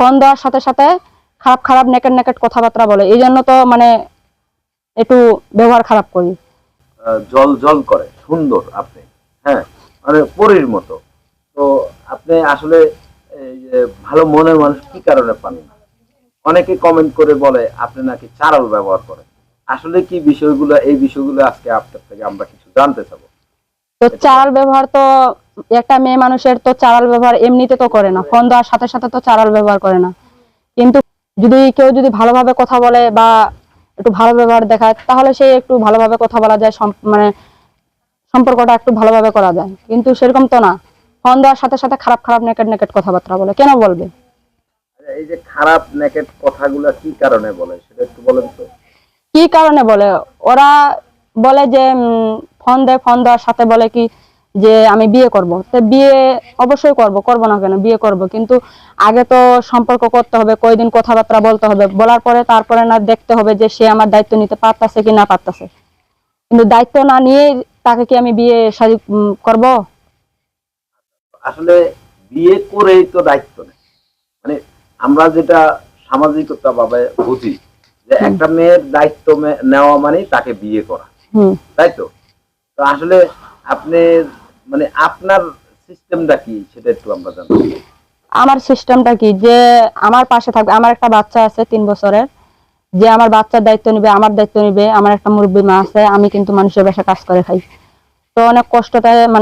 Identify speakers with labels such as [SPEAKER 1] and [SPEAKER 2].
[SPEAKER 1] Phone দেওয়ার সাথে সাথে খারাপ খারাপ নেকেট নেকেট কথাবার্তা বলে। এই জন্য তো মানে একটু ব্যবহার খারাপ করি।
[SPEAKER 2] জল জল করে সুন্দর আপনি। হ্যাঁ মানে পরীর মতো। তো আপনি আসলে এই যে ভালো মনের মানুষ কি কারণে পান না? অনেকে কমেন্ট করে বলে আপনি নাকি চারাল ব্যবহার করেন। আসলে কি বিষয়গুলো এই বিষয়গুলো আজকে আপনার থেকে আমরা কিছু জানতে চাবো?
[SPEAKER 1] তো চারাল ব্যবহার তো একটা মেয়ে মানুষের তো চারাল ব্যবহার এমনিতে তো করে না। ফোন দেওয়ার সাথে সাথে তো চারাল ব্যবহার করে না। কিন্তু যদি কেউ যদি ভালোভাবে কথা বলে বা একটু ভালো ব্যবহার দেখায় তাহলে সে একটু ভালোভাবে কথা বলা যায় মানে সম্পর্কটা একটু ভালোভাবে করা যায়। কিন্তু সেরকম তো না। ফোন দেওয়ার সাথে সাথে খারাপ খারাপ নেকেট নেকেট কথাবার্তা বলে। কেন বলবে?
[SPEAKER 2] আচ্ছা, এই যে খারাপ নেকেট কথাগুলো কি কারণে বলে? সেটা একটু বলেন তো।
[SPEAKER 1] কি কারণে বলে? ওরা বলে যে ফোন দেয় ফোন দেওয়ার সাথে বলে কি যে আমি বিয়ে করব। তো বিয়ে অবশ্যই করব করব না কেন? বিয়ে করব। কিন্তু আগে তো সম্পর্ক করতে হবে কয়দিন কথাবার্তা বলতে হবে। বলার পরে তারপরে না দেখতে হবে যে সে আমার দায়িত্ব নিতে পারতাছে কি না পারতাছে। কিন্তু দায়িত্ব না নিয়ে তাকে কি আমি বিয়ে শাদী উম, করব?
[SPEAKER 2] আসলে বিয়ে করেই তো দায়িত্ব নেই। মানে আমরা যেটা সামাজিকতা ভাবে বুঝি যে একটা মেয়ের দায়িত্ব নেওয়া মানে তাকে বিয়ে করা। তাই তো আসলে আপনি মানে আপনার সিস্টেমটা কি? সেটা একটু আমরা জানতে।
[SPEAKER 1] আমার সিস্টেমটা কি? যে আমার পাশে থাকবে আমার একটা বাচ্চা আছে, তিন বছরের। যে আমার বাচ্চার দায়িত্ব নিবে, আমার দায়িত্ব নিবে। আমার একটা মুরব্বী মা আছে, আমি কিন্তু মানুষের বাসা কাজ করে খাই। তো অনেক কষ্টতে মানে